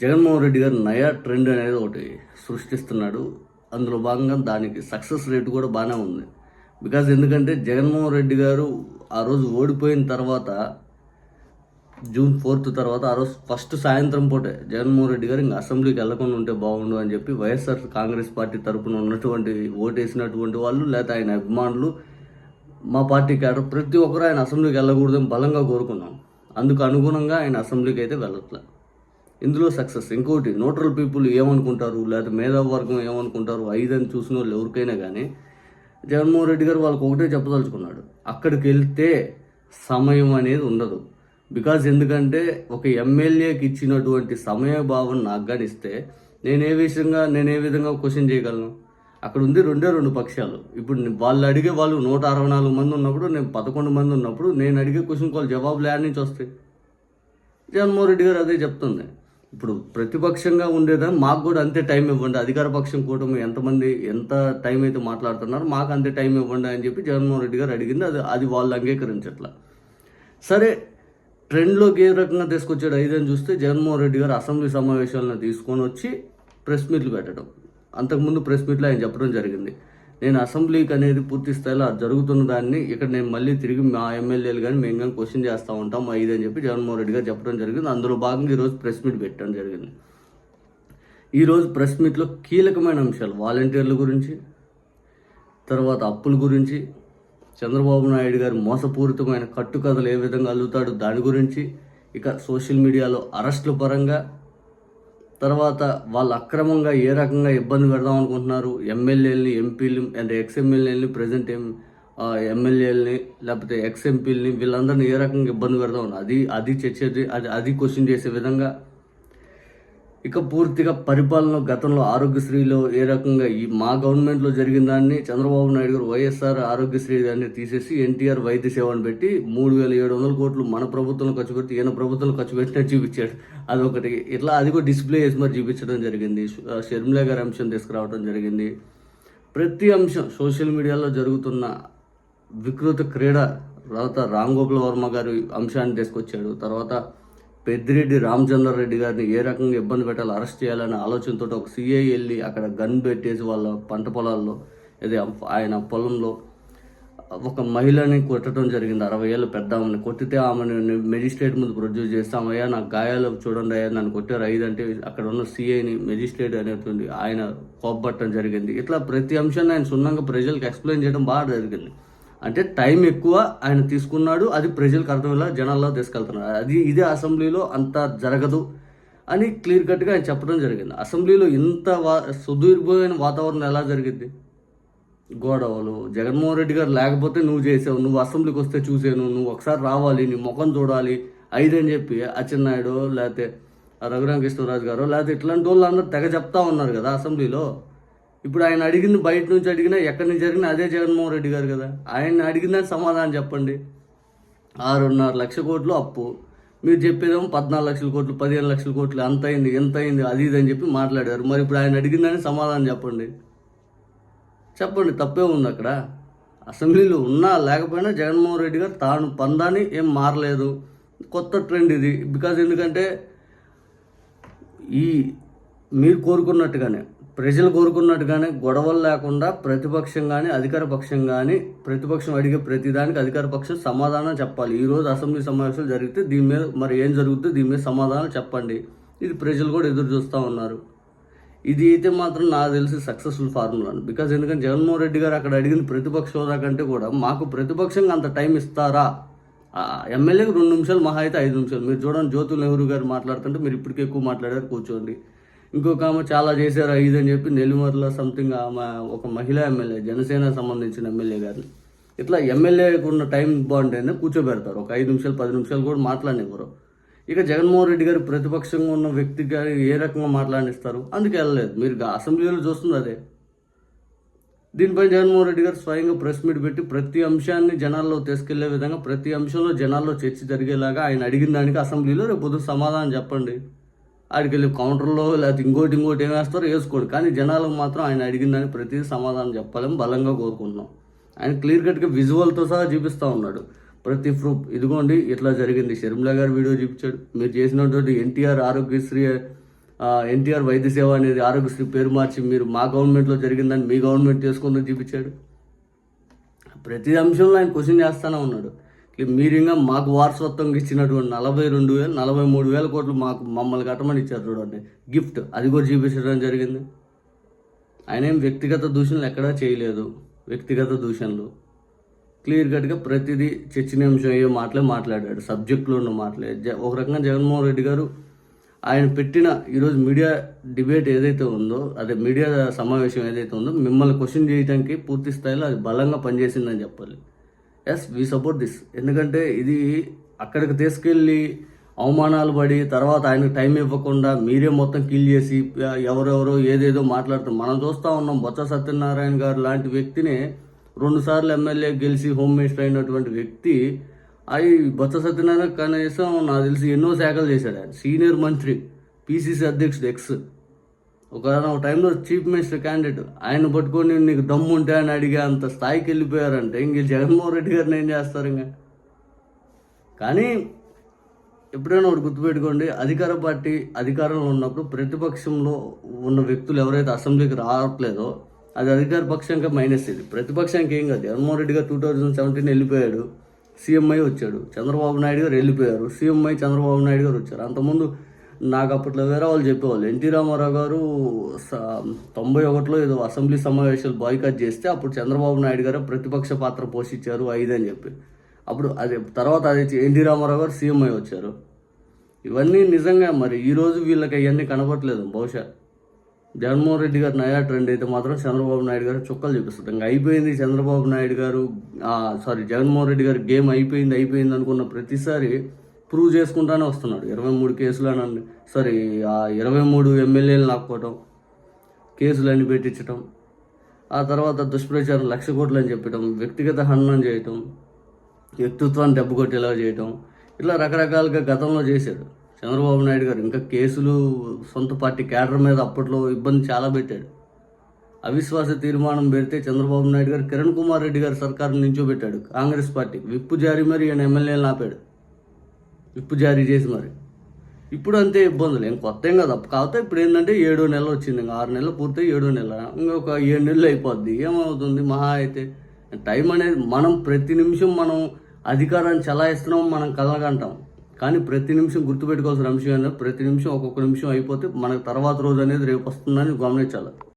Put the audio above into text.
జగన్మోహన్ రెడ్డి గారు నయా ట్రెండ్ అనేది ఒకటి సృష్టిస్తున్నాడు. అందులో భాగంగా దానికి సక్సెస్ రేట్ కూడా బాగానే ఉంది. బికాజ్ ఎందుకంటే జగన్మోహన్ రెడ్డి గారు ఆ రోజు ఓడిపోయిన తర్వాత జూన్ ఫోర్త్ తర్వాత ఆ రోజు ఫస్ట్ సాయంత్రం పూటే జగన్మోహన్ రెడ్డి గారు ఇంకా అసెంబ్లీకి వెళ్ళకుండా ఉంటే బాగుండు అని చెప్పి వైఎస్ఆర్ కాంగ్రెస్ పార్టీ తరఫున ఉన్నటువంటి ఓటేసినటువంటి వాళ్ళు లేదా ఆయన అభిమానులు మా పార్టీ క్యాడర్ ప్రతి ఒక్కరు ఆయన అసెంబ్లీకి వెళ్ళకూడదని బలంగా కోరుకున్నాం. అందుకు అనుగుణంగా ఆయన అసెంబ్లీకి అయితే వెళ్ళట్లే. ఇందులో సక్సెస్. ఇంకోటి న్యూట్రల్ పీపుల్ ఏమనుకుంటారు? లేదా మేధావర్గం ఏమనుకుంటారు? ఐదని చూసిన వాళ్ళు ఎవరికైనా కానీ జగన్మోహన్ రెడ్డి గారు వాళ్ళకి ఒకటే చెప్పదలుచుకున్నాడు. అక్కడికి వెళ్తే సమయం అనేది ఉండదు. బికాజ్ ఎందుకంటే ఒక ఎమ్మెల్యేకి ఇచ్చినటువంటి సమయ భావం నాకు కానీ నేను ఏ విషయంగా నేను ఏ విధంగా క్వశ్చన్ చేయగలను? అక్కడ ఉంది రెండే రెండు పక్షాలు. ఇప్పుడు వాళ్ళు అడిగే వాళ్ళు నూట అరవై నాలుగు మంది ఉన్నప్పుడు నేను పదకొండు మంది ఉన్నప్పుడు నేను అడిగే క్వశ్చన్ వాళ్ళు జవాబులు యాడ్ నుంచి వస్తాయి. జగన్మోహన్ రెడ్డి గారు అదే చెప్తుంది. ఇప్పుడు ప్రతిపక్షంగా ఉండేదా? మాకు కూడా అంతే టైం ఇవ్వండి. అధికార పక్షం కూటమి ఎంతమంది ఎంత టైం అయితే మాట్లాడుతున్నారో మాకు అంతే టైం ఇవ్వండి అని చెప్పి జగన్మోహన్ రెడ్డి గారు అడిగింది. అది అది వాళ్ళు అంగీకరించట్ల. సరే ట్రెండ్లోకి ఏ రకంగా తీసుకొచ్చాడు ఐదని చూస్తే జగన్మోహన్ రెడ్డి గారు అసెంబ్లీ సమావేశాలను తీసుకొని వచ్చి ప్రెస్ మీట్లు పెట్టడం. అంతకుముందు ప్రెస్ మీట్లో ఆయన చెప్పడం జరిగింది. నేను అసెంబ్లీకి అనేది పూర్తి స్థాయిలో జరుగుతున్న దాన్ని ఇక్కడ నేను మళ్ళీ తిరిగి మా ఎమ్మెల్యేలు కానీ మేము కానీ క్వశ్చన్ చేస్తూ ఉంటాం ఇది అని చెప్పి జగన్మోహన్ రెడ్డి గారు చెప్పడం జరిగింది. అందులో భాగంగా ఈరోజు ప్రెస్ మీట్ పెట్టడం జరిగింది. ఈరోజు ప్రెస్ మీట్లో కీలకమైన అంశాలు వాలంటీర్ల గురించి తర్వాత అప్పుల గురించి చంద్రబాబు నాయుడు గారు మోసపూరితమైన కట్టుకథలు ఏ విధంగా అల్లుతాడు దాని గురించి ఇక సోషల్ మీడియాలో అరెస్టుల పరంగా తర్వాత వాళ్ళు అక్రమంగా ఏ రకంగా ఇబ్బంది పెడదాం అనుకుంటున్నారు? ఎమ్మెల్యేలని ఎంపీలు అండ్ ఎక్స్ ఎమ్మెల్యేలని ప్రజెంట్ ఎం ఎమ్మెల్యేలని లేకపోతే ఎక్స్ ఎంపీలని వీళ్ళందరినీ ఏ రకంగా ఇబ్బంది పెడదాం? అది అది చర్చ అది అది క్వశ్చన్ చేసే విధంగా ఇక పూర్తిగా పరిపాలన గతంలో ఆరోగ్యశ్రీలో ఏ రకంగా ఈ మా గవర్నమెంట్లో జరిగిన దాన్ని చంద్రబాబు నాయుడు గారు వైఎస్ఆర్ ఆరోగ్యశ్రీ దాన్ని తీసేసి ఎన్టీఆర్ వైద్య సేవను పెట్టి మూడు వేల ఏడు వందల కోట్లు మన ప్రభుత్వంలో ఖర్చు పెట్టి ఈయన ప్రభుత్వంలో ఖర్చు పెట్టినట్టు చూపించాడు. అదొకటి. ఇట్లా అది కూడా డిస్ప్లే చేసి మరి చూపించడం జరిగింది. షర్మిలా షర్మిల గారి అంశం తీసుకురావడం జరిగింది. ప్రతి అంశం సోషల్ మీడియాలో జరుగుతున్న వికృత క్రీడ తర్వాత రామ్ గోపాల్ వర్మ గారి అంశాన్ని తీసుకొచ్చాడు. తర్వాత పెద్దిరెడ్డి రామచంద్రారెడ్డి గారిని ఏ రకంగా ఇబ్బంది పెట్టాలి అరెస్ట్ చేయాలనే ఆలోచనతో ఒక సీఐ వెళ్ళి అక్కడ గన్ పెట్టేసి వాళ్ళ పంట పొలాల్లో ఇది ఆయన పొలంలో ఒక మహిళని కొట్టడం జరిగింది. అరవై ఏళ్ళు పెద్ద కొట్టితే ఆమెను మెజిస్ట్రేట్ ముందు ప్రొడ్యూస్ చేస్తాం అయ్యా నాకు గాయాలు చూడండి అయ్యా నన్ను కొట్టారు ఐదంటే అక్కడ ఉన్న సీఐని మెజిస్ట్రేట్ అనేటువంటి ఆయన కోప్పట్టడం జరిగింది. ఇట్లా ప్రతి అంశాన్ని ఆయన సున్నంగా ప్రజలకు ఎక్స్ప్లెయిన్ చేయడం బాగా జరిగింది. అంటే టైం ఎక్కువ ఆయన తీసుకున్నాడు అది ప్రజలకు అర్థమయ్యేలా జనాల్లో తీసుకెళ్తున్నాడు అది ఇదే అసెంబ్లీలో అంత జరగదు అని క్లియర్ కట్గా ఆయన చెప్పడం జరిగింది. అసెంబ్లీలో ఇంత వా సుదీర్ఘమైన వాతావరణం ఎలా జరిగింది గొడవలు జగన్మోహన్ రెడ్డి గారు లేకపోతే నువ్వు చేసావు నువ్వు అసెంబ్లీకి వస్తే చూసాను నువ్వు ఒకసారి రావాలి నీ ముఖం చూడాలి ఐదు అని చెప్పి అచ్చెన్నాయుడు లేకపోతే రఘురామకృష్ణరాజు గారు లేకపోతే ఇట్లాంటి వాళ్ళు అందరూ తెగ చెప్తా ఉన్నారు కదా అసెంబ్లీలో. ఇప్పుడు ఆయన అడిగింది బయట నుంచి అడిగినా ఎక్కడి నుంచి జరిగినా అదే జగన్మోహన్ రెడ్డి గారు కదా. ఆయన అడిగిందని సమాధానం చెప్పండి. ఆరున్నర లక్ష కోట్లు అప్పు. మీరు చెప్పేదేమో పద్నాలుగు లక్షల కోట్లు పదిహేను లక్షల కోట్లు అంత అయింది ఎంత అయింది అది ఇది అని చెప్పి మాట్లాడారు. మరి ఇప్పుడు ఆయన అడిగిందని సమాధానం చెప్పండి. చెప్పండి తప్పే ఉంది అక్కడ. అసెంబ్లీలో ఉన్నా లేకపోయినా జగన్మోహన్ రెడ్డి గారు తాను పందాన్ని ఏం మారలేదు. కొత్త ట్రెండ్ ఇది. బికాజ్ ఎందుకంటే ఈ మీరు కోరుకున్నట్టుగానే ప్రజలు కోరుకున్నట్టుగానే గొడవలు లేకుండా ప్రతిపక్షం కానీ అధికార పక్షం కానీ ప్రతిపక్షం అడిగే ప్రతిదానికి అధికార పక్షం సమాధానం చెప్పాలి. ఈ రోజు అసెంబ్లీ సమావేశాలు జరిగితే దీని మీద మరి ఏం జరుగుతుందో దీని మీద సమాధానం చెప్పండి. ఇది ప్రజలు కూడా ఎదురు చూస్తూ ఉన్నారు. ఇది అయితే మాత్రం నాకు తెలిసి సక్సెస్ఫుల్ ఫార్ములా. బికాజ్ ఎందుకంటే జగన్మోహన్ రెడ్డి గారు అక్కడ అడిగిన ప్రతిపక్ష హోదా కంటే కూడా మాకు ప్రతిపక్షంగా అంత టైం ఇస్తారా? ఎమ్మెల్యేకి రెండు నిమిషాలు మహా అయితే ఐదు నిమిషాలు. మీరు చూడండి జ్యోతుల్ నెహ్రూ గారు మాట్లాడుతుంటే మీరు ఇప్పటికే ఎక్కువ మాట్లాడారు కూర్చోండి. ఇంకొక ఆమె చాలా చేశారు ఐదు అని చెప్పి నెల్లిమర్ల సంథింగ్ ఆమె ఒక మహిళా ఎమ్మెల్యే జనసేన సంబంధించిన ఎమ్మెల్యే గారు ఇట్లా ఎమ్మెల్యేకి ఉన్న టైం బాగుంటే కూర్చోబెడతారు. ఒక ఐదు నిమిషాలు పది నిమిషాలు కూడా మాట్లాడనివ్వరు. ఇక జగన్మోహన్ రెడ్డి గారు ప్రతిపక్షంగా ఉన్న వ్యక్తి గారు ఏ రకంగా మాట్లాడిస్తారు? అందుకే వెళ్ళలేదు. మీరు అసెంబ్లీలో చూస్తుంది అదే. దీనిపై జగన్మోహన్ రెడ్డి గారు స్వయంగా ప్రెస్ మీట్ పెట్టి ప్రతి అంశాన్ని జనాల్లో తీసుకెళ్ళే విధంగా ప్రతి అంశంలో జనాల్లో చర్చ జరిగేలాగా ఆయన అడిగిన దానికి అసెంబ్లీలో రేపు పొద్దున సమాధానం చెప్పండి. ఆడికి వెళ్ళి కౌంటర్లో లేకపోతే ఇంకోటి ఇంకోటి ఏం వేస్తారో వేసుకోండి. కానీ జనాలకు మాత్రం ఆయన అడిగిందని ప్రతి సమాధానం చెప్పాలని బలంగా కోరుకుంటున్నాం. ఆయన క్లియర్ కట్గా విజువల్తో సహా చూపిస్తూ ఉన్నాడు. ప్రతి ప్రూఫ్ ఇదిగోండి ఇట్లా జరిగింది. షర్మిల గారు వీడియో చూపించాడు. మీరు చేసినటువంటి ఎన్టీఆర్ ఆరోగ్యశ్రీ ఎన్టీఆర్ వైద్య సేవ అనేది ఆరోగ్యశ్రీ పేరు మార్చి మీరు మా గవర్నమెంట్లో జరిగిందని మీ గవర్నమెంట్ చేసుకుందని చూపించాడు. ప్రతి అంశంలో ఆయన క్వశ్చన్ చేస్తూనే ఉన్నాడు. మీరు ఇంకా మాకు వారసత్వంగా ఇచ్చినటువంటి నలభై రెండు వేలు నలభై మూడు వేల కోట్లు మాకు మమ్మల్ని కట్టమని ఇచ్చారు చూడండి. గిఫ్ట్ అది కూడా చూపించడం జరిగింది. ఆయన ఏం వ్యక్తిగత దూషణలు ఎక్కడా చేయలేదు. వ్యక్తిగత దూషణలు. క్లియర్ కట్గా ప్రతిదీ చర్చనీయాంశం అయ్యే మాటలే మాట్లాడాడు. సబ్జెక్టులో ఉన్న మాటలే. జ- ఒక రకంగా జగన్మోహన్ రెడ్డి గారు ఆయన పెట్టిన ఈరోజు మీడియా డిబేట్ ఏదైతే ఉందో అదే మీడియా సమావేశం ఏదైతే ఉందో మిమ్మల్ని క్వశ్చన్ చేయడానికి పూర్తి స్థాయిలో అది బలంగా పనిచేసిందని చెప్పాలి. ఎస్ వీ సపోర్ట్ దిస్ ఎందుకంటే ఇది అక్కడికి తీసుకెళ్ళి అవమానాలు పడి తర్వాత ఆయనకు టైం ఇవ్వకుండా మీరే మొత్తం కిల్ చేసి ఎవరెవరో ఏదేదో మాట్లాడుతాం మనం చూస్తూ ఉన్నాం బొత్స సత్యనారాయణ గారు లాంటి వ్యక్తిని రెండుసార్లు ఎమ్మెల్యే గెలిచి హోమ్ మినిస్టర్ అయినటువంటి వ్యక్తి అవి బొత్స సత్యనారాయణ కనీసం నాకు తెలిసి ఎన్నో శాఖలు చేశాడు ఆయన. సీనియర్ మంత్రి పీసీసీ అధ్యక్షుడు ఎక్స్ ఒక ఒక టైంలో చీఫ్ మినిస్టర్ క్యాండిడేట్ ఆయన పట్టుకొని నీకు దమ్ము ఉంటే అని అడిగే అంత స్థాయికి వెళ్ళిపోయారంటే. ఇంక జగన్మోహన్ రెడ్డి గారిని ఏం చేస్తారు ఇంకా? కానీ ఎప్పుడైనా ఒకటి గుర్తుపెట్టుకోండి అధికార పార్టీ అధికారంలో ఉన్నప్పుడు ప్రతిపక్షంలో ఉన్న వ్యక్తులు ఎవరైతే అసెంబ్లీకి రావట్లేదో అది అధికార పక్షంగా మైనస్ ఇది. ప్రతిపక్షానికి ఏం కాదు. Jaganmohan Reddy garu two thousand seventeen వెళ్ళిపోయాడు సీఎంఐ వచ్చాడు చంద్రబాబు నాయుడు గారు వెళ్ళిపోయారు సీఎంఐ చంద్రబాబు నాయుడు గారు వచ్చారు. అంతకుముందు నాకు అప్పట్లో వేరే వాళ్ళు చెప్పేవాళ్ళు. ఎన్టీ రామారావు గారు స- తొంభై ఒకటిలో ఏదో అసెంబ్లీ సమావేశాలు బాయ్కాట్ చేస్తే అప్పుడు చంద్రబాబు నాయుడు గారు ప్రతిపక్ష పాత్ర పోషించారు ఐదు అని చెప్పి. అప్పుడు అది తర్వాత అది ఎన్టీ రామారావు గారు సీఎం అయి వచ్చారు. ఇవన్నీ నిజంగా మరి ఈరోజు వీళ్ళకి అవన్నీ కనపడలేదు బహుశా. జగన్మోహన్ రెడ్డి గారు నయా ట్రెండ్ అయితే మాత్రం చంద్రబాబు నాయుడు గారు చుక్కలు చూపిస్తుంది ఇంకా అయిపోయింది చంద్రబాబు నాయుడు గారు సారీ జగన్మోహన్ రెడ్డి గారు గేమ్ అయిపోయింది అయిపోయింది అనుకున్న ప్రతిసారి ప్రూవ్ చేసుకుంటానే వస్తున్నాడు. ఇరవై మూడు కేసులు అనండి సారీ ఆ ఇరవై మూడు ఎమ్మెల్యేలు లాక్కోవటం కేసులన్నీ పెట్టించటం ఆ తర్వాత దుష్ప్రచారం లక్ష కోట్లు అని చెప్పటం వ్యక్తిగత హననం చేయటం వ్యక్తిత్వాన్ని దెబ్బ కొట్టేలా చేయటం ఇట్లా రకరకాలుగా గతంలో చేశాడు. చంద్రబాబు నాయుడు గారు ఇంకా కేసులు సొంత పార్టీ క్యాడర్ మీద అప్పట్లో ఇబ్బంది చాలా పెట్టాడు. అవిశ్వాస తీర్మానం పెడితే చంద్రబాబు నాయుడు గారు కిరణ్ కుమార్ రెడ్డి గారు సర్కారు నించోబెట్టాడు కాంగ్రెస్ పార్టీ విప్పు జారీ మరి ఈయన ఎమ్మెల్యేలు ఆపాడు. విప్పు జారీ చేసి మరి. ఇప్పుడు అంతే ఇబ్బందులు ఏం కొత్త ఏం కదా. కాకపోతే ఇప్పుడు ఏంటంటే ఏడో నెల వచ్చింది. ఇంకా ఆరు నెలలు పూర్తి ఏడో నెల. ఇంకొక ఏడు నెలలు అయిపోద్ది. ఏమవుతుంది? మహా అయితే టైం అనేది మనం ప్రతి నిమిషం మనం అధికారాన్ని చలాయిస్తున్నాం మనం కలగంటాం కానీ ప్రతి నిమిషం గుర్తుపెట్టుకోవాల్సిన అంశం ఏంటంటే ప్రతి నిమిషం ఒక్కొక్క నిమిషం అయిపోతే మనకు తర్వాత రోజు అనేది రేపు వస్తుందని గమనించాలి.